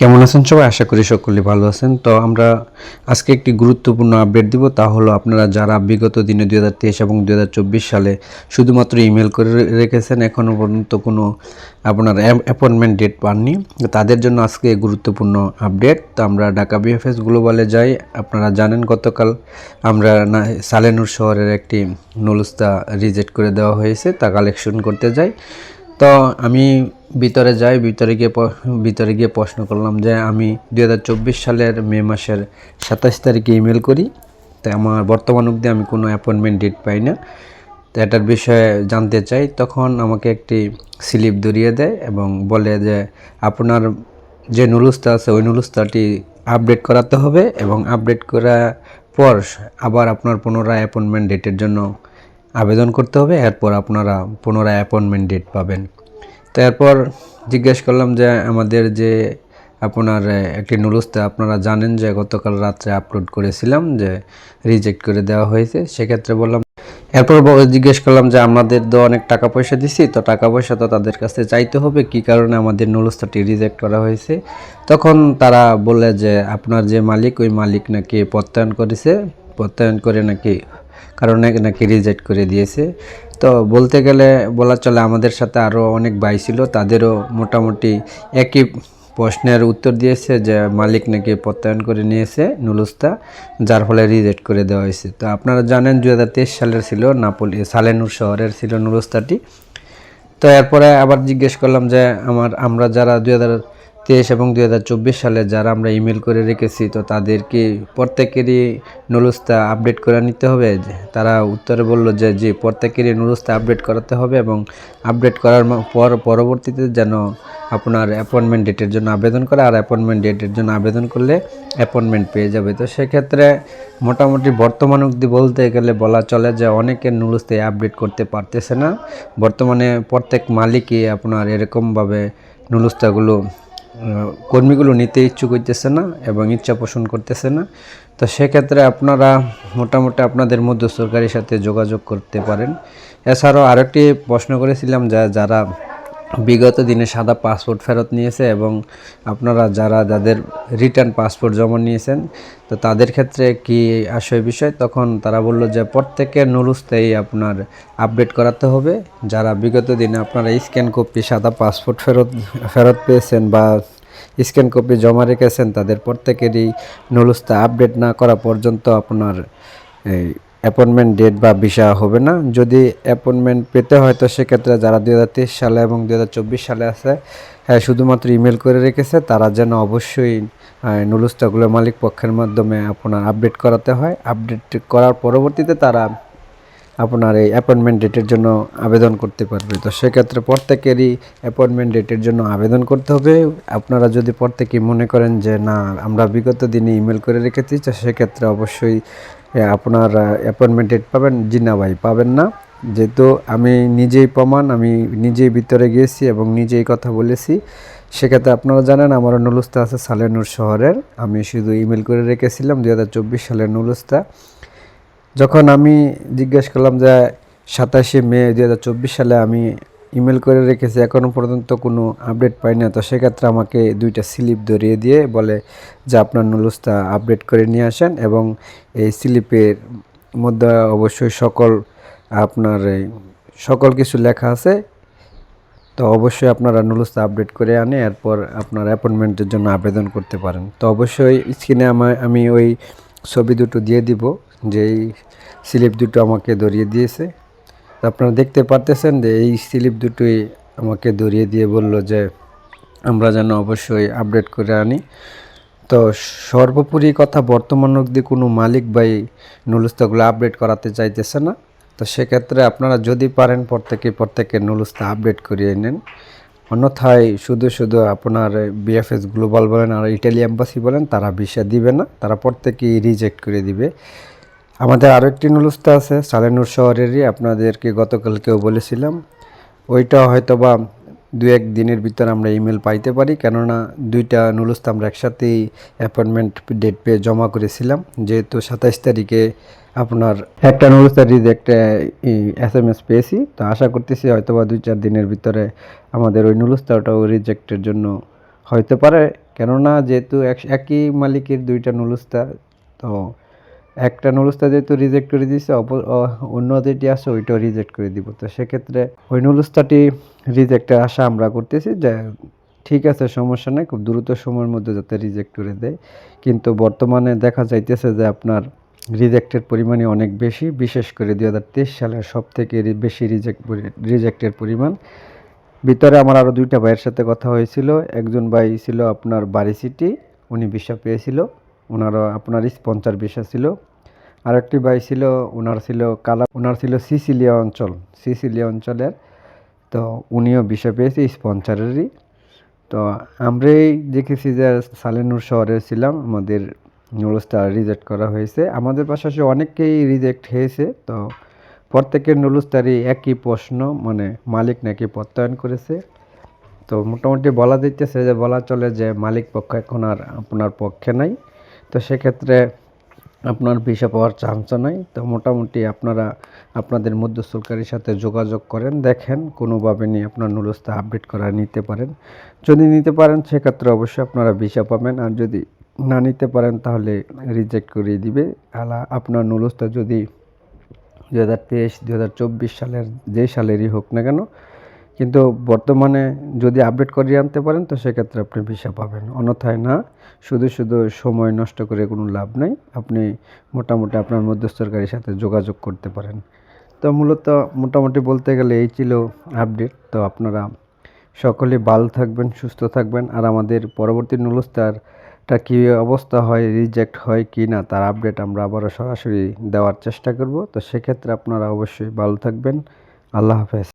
কেমন আছেন সবাই? আশা করি সকলে ভালো আছেন। তো আমরা আজকে একটি গুরুত্বপূর্ণ আপডেট দিব। তা হলো, আপনারা যারা বিগত দিনে দু হাজার তেইশ এবং দু হাজার চব্বিশ সালে শুধুমাত্র ইমেল করে রেখেছেন এখনও পর্যন্ত কোনো আপনার অ্যাপয়েন্টমেন্ট ডেট পাননি। তাদের জন্য আজকে গুরুত্বপূর্ণ আপডেট তো আমরা ঢাকা বিএফএস গ্লোবালে যাই। আপনারা জানেন, গতকাল আমরা সালেনুর শহরের একটি নুলুস্তা রিজেক্ট করে দেওয়া হয়েছে। তা কালেকশন করতে যাই। তো আমি ভিতরে যাই, ভিতরে গিয়ে ভিতরে গিয়ে প্রশ্ন করলাম যে আমি দু হাজার চব্বিশ সালের মে মাসের সাতাশ তারিখে ইমেল করি। তাই আমার বর্তমান অবধি আমি কোনো অ্যাপয়েন্টমেন্ট ডেট পাই না। তো এটার বিষয়ে জানতে চাই। তখন আমাকে একটি স্লিপ ধরিয়ে দেয় এবং বলে যে আপনার যে নুলুস্তা আছে, ওই নুলুস্তাটি আপডেট করাতে হবে এবং আপডেট করার পর আবার আপনার পুনরায় অ্যাপয়েন্টমেন্ট ডেটের জন্য আবেদন করতে হবে, এরপর আপনারা পুনরায় অ্যাপয়েন্টমেন্ট ডেট পাবেন। তো এরপর জিজ্ঞেস করলাম যে আমাদের যে আপনার একটি নুলুস্তা আপনারা জানেন যে গতকাল রাত্রে আপলোড করেছিলাম যে রিজেক্ট করে দেওয়া হয়েছে, সেক্ষেত্রে বললাম, এরপর জিজ্ঞেস করলাম যে আমাদের তো অনেক টাকা পয়সা দিছি, তো টাকা পয়সা তো তাদের কাছে চাইতে হবে, কি কারণে আমাদের নুলুস্তাটি রিজেক্ট করা হয়েছে? তখন তারা বলে যে আপনার যে মালিক, ওই মালিক নাকি প্রত্যয়ন করেছে, প্রত্যয়ন করে নাকি কারণে নাকি রিজেক্ট করে দিয়েছে। তো বলতে গেলে বলা চলে আমাদের সাথে আরও অনেক ভাই ছিল, তাদেরও মোটামুটি একই প্রশ্নের উত্তর দিয়েছে যে মালিক নাকি প্রত্যয়ন করে নিয়েছে নুলুস্তা, যার ফলে রিজেক্ট করে দেওয়া হয়েছে। তো আপনারা জানেন দুই হাজার তেইশ সালের ছিল নাপোলি, সালেনুর শহরের ছিল নুলুস্তাটি। তো এরপরে আবার জিজ্ঞেস করলাম যে আমার, আমরা যারা দুই হাজার তেইশ এবং দুই হাজার চব্বিশ সালে যারা আমরা ইমেল করে রেখেছি, তো তাদেরকে প্রত্যেকেরই নুলুস্তা আপডেট করে নিতে হবে। তারা উত্তরে বলল যে, জি, প্রত্যেকেরই নুলুস্তা আপডেট করাতে হবে এবং আপডেট করার পর, পরবর্তীতে যেন আপনার অ্যাপয়েন্টমেন্ট ডেটের জন্য আবেদন করে, আর অ্যাপয়েন্টমেন্ট ডেটের জন্য আবেদন করলে অ্যাপয়েন্টমেন্ট পেয়ে যাবে। তো সেক্ষেত্রে মোটামুটি বর্তমান অবধি বলতে গেলে বলা চলে যে, অনেকের নুলুস্তে আপডেট করতে পারতেছে না। বর্তমানে প্রত্যেক মালিকই আপনার এরকমভাবে নুলুস্তাগুলো কর্মীগুলো নিতে ইচ্ছুক হইতেছে না এবং ইচ্ছা পোষণ করতেছে না। তো সেক্ষেত্রে আপনারা মোটামুটি আপনাদের মধ্যে সরকারের সাথে যোগাযোগ করতে পারেন। এছাড়াও আরেকটি প্রশ্ন করেছিলাম যা যারা বিগত দিনে সাদা পাসপোর্ট ফেরত নিয়েছে এবং আপনারা যারা, যাদের রিটার্ন পাসপোর্ট জমা নিয়েছেন, তো তাদের ক্ষেত্রে কি আসে বিষয়? তখন তারা বলল যে প্রত্যেকের নুরুস্তেই আপনার আপডেট করাতে হবে। যারা বিগত দিনে আপনারা স্ক্যান কপি সাদা পাসপোর্ট ফেরত ফেরত পেয়েছেন বা স্ক্যান কপি জমা রেখেছেন, তাদের প্রত্যেকেরই নুরুস্তা আপডেট না করা পর্যন্ত আপনার এই অ্যাপয়েন্টমেন্ট ডেট বা ভিসা হবে না। যদি অ্যাপয়েন্টমেন্ট পেতে হয়, তো সেক্ষেত্রে যারা দুই হাজার তেইশ সালে এবং দুই হাজার চব্বিশ সালে আছে হ্যাঁ শুধুমাত্র ইমেল করে রেখেছে, তারা যেন অবশ্যই নুলুস্তাগুলো মালিক পক্ষের মাধ্যমে আপনার আপডেট করাতে হয়। আপডেট করার পরবর্তীতে তারা আপনার এই অ্যাপয়েন্টমেন্ট ডেটের জন্য আবেদন করতে পারবে। তো সেক্ষেত্রে প্রত্যেকেরই অ্যাপয়েন্টমেন্ট ডেটের জন্য আবেদন করতে হবে। আপনারা যদি প্রত্যেকেই মনে করেন যে, না, আমরা বিগত দিনে ইমেল করে রেখেছি তো সেক্ষেত্রে অবশ্যই আপনার অ্যাপয়েন্টমেন্ট ডেট পাবেন? জি ভাই, পাবেন না। যেহেতু আমি নিজেই প্রমাণ, আমি নিজেই ভিতরে গিয়েছি এবং নিজেই কথা বলেছি। সেক্ষেত্রে আপনারা জানেন, আমার নুলুস্তা আছে সালেনুর শহরের। আমি শুধু ইমেল করে রেখেছিলাম, দুই হাজার চব্বিশ সালের নুলুস্তা। যখন আমি জিজ্ঞেস করলাম যে সাতাশে মে দু হাজার চব্বিশ সালে আমি ইমেল করে রেখেছি এখনও পর্যন্ত কোনো আপডেট পাই না তো সেক্ষেত্রে আমাকে দুইটা স্লিপ ধরিয়ে দিয়ে বলে যে আপনার নুলুস্তা আপডেট করে নিয়ে আসেন এবং এই স্লিপের মধ্যে অবশ্যই সকল আপনার সকল কিছু লেখা আছে। তো অবশ্যই আপনারা নুলুস্তা আপডেট করে আনে, এরপর আপনার অ্যাপয়েন্টমেন্টের জন্য আবেদন করতে পারেন। তো অবশ্যই স্ক্রিনে আমার, আমি ওই ছবি দুটো দিয়ে দিব, যেই স্লিপ দুটো আমাকে ধরিয়ে দিয়েছে। আপনারা দেখতে পারতেছেন যে এই স্লিপ দুটোই আমাকে ধরিয়ে দিয়ে বলল যে আমরা যেন অবশ্যই আপডেট করে আনি। তো সর্বোপরি কথা, বর্তমান অবধি কোনো মালিক বা এই নুলুস্তাগুলো আপডেট করাতে চাইতেছে না। তো সেক্ষেত্রে আপনারা যদি পারেন প্রত্যেকে প্রত্যেকের নুলুস্তা আপডেট করিয়ে নেন। অন্যথায় শুধু শুধু আপনার বিএফএস গ্লোবাল বলেন আর ইটালি এম্বাসি বলেন, তারা ভিসা দিবে না, তারা প্রত্যেকেই রিজেক্ট করে দিবে। আমাদের আরও একটি নুলুস্তা আছে, সালেনুর শহরেরই আপনাদেরকে গতকালকেও বলেছিলাম। ওইটা হয়তো বা দু এক দিনের ভিতর আমরা ইমেল পাইতে পারি, কেননা দুইটা নুলুস্তা আমরা একসাথেই অ্যাপয়েন্টমেন্ট ডেট পেয়ে জমা করেছিলাম। যেহেতু সাতাইশ তারিখে আপনার একটা নুলুস্তা রিজেক্ট এস এম এস পেয়েছি, তো আশা করতেছি হয়তো বা দুই চার দিনের ভিতরে আমাদের ওই নুলুস্তাটাও রিজেক্টের জন্য হইতে পারে। কেননা যেহেতু এক- একই মালিকের দুইটা নুলুস্তা, তো একটা নুলুস্তা যেহেতু রিজেক্ট করে দিয়েছে অন্য যেটি আছে ওইটাও রিজেক্ট করে দিব। তো সেক্ষেত্রে ওই নুলুস্তাটি রিজেক্টের আশা আমরা করতেছি যে ঠিক আছে, সমস্যা নেই, খুব দ্রুত সময়ের মধ্যে যাতে রিজেক্ট করে দেয়। কিন্তু বর্তমানে দেখা যাইতেছে যে আপনার রিজেক্টের পরিমাণই অনেক বেশি, বিশেষ করে দুই হাজার তেইশ সালের সব থেকে বেশি রিজেক্ট রিজেক্টের পরিমাণ। ভিতরে আমার আরও দুইটা ভাইয়ের সাথে কথা হয়েছিল। একজন ভাই ছিল আপনার বাড়ি সিটি উনি ভিসা পেয়েছিল। ওনারও আপনার স্পন্সার ভিসা ছিল। আরেকটি ভাই ছিল, ওনার ছিল কালা, ওনার ছিল সিসিলিয়া অঞ্চল। সিসিলিয়া অঞ্চলের, তো উনিও ভিসা পেয়েছে, স্পন্সারেরই। তো আমরাই দেখেছি যে সালেনুর শহরে ছিলাম, আমাদের নুলুসটা রিজেক্ট করা হয়েছে। আমাদের পাশাপাশি অনেকেই রিজেক্ট হয়েছে, তো প্রত্যেকের নুলুস্তারই একই প্রশ্ন মানে মালিক নাকি প্রত্যয়ন করেছে। তো মোটামুটি বলা দিতেছে যে, বলা চলে যে মালিক পক্ষ এখন আর আপনার পক্ষে নাই। তো সেক্ষেত্রে আপনার ভিসা পাওয়ার চান্সও নাই। তো মোটামুটি আপনারা আপনাদের মধ্যস্থলকারীর সাথে যোগাযোগ করেন, দেখেন, কোনোভাবে নিয়ে আপনার নুলুস্তা আপডেট করা নিতে পারেন। যদি নিতে পারেন, সেক্ষেত্রে অবশ্যই আপনারা ভিসা পাবেন। আর যদি না নিতে পারেন, তাহলে রিজেক্ট করিয়ে দিবে। আলা, আপনার নুলুস্তা যদি দু হাজার তেইশ দু হাজার চব্বিশ সালের যে সালেরই হোক না কেন কিন্তু বর্তমানে যদি আপডেট করিয়ে আনতে পারেন, তো সেক্ষেত্রে আপনি ভিসা পাবেন। অন্যথায় না, শুধু শুধু সময় নষ্ট করে কোনো লাভ নেই। আপনি মোটামুটি আপনার মধ্যস্থকারীর সাথে যোগাযোগ করতে পারেন। তো মূলত মোটামুটি বলতে গেলে এই ছিল আপডেট তো আপনারা সকলে ভালো থাকবেন, সুস্থ থাকবেন। আর আমাদের পরবর্তী নুলস্তারটা কী অবস্থা হয় রিজেক্ট হয় কি না, তার আপডেট আমরা আবারও সরাসরি দেওয়ার চেষ্টা করব। তো সেক্ষেত্রে আপনারা অবশ্যই ভালো থাকবেন। আল্লাহ হাফেজ।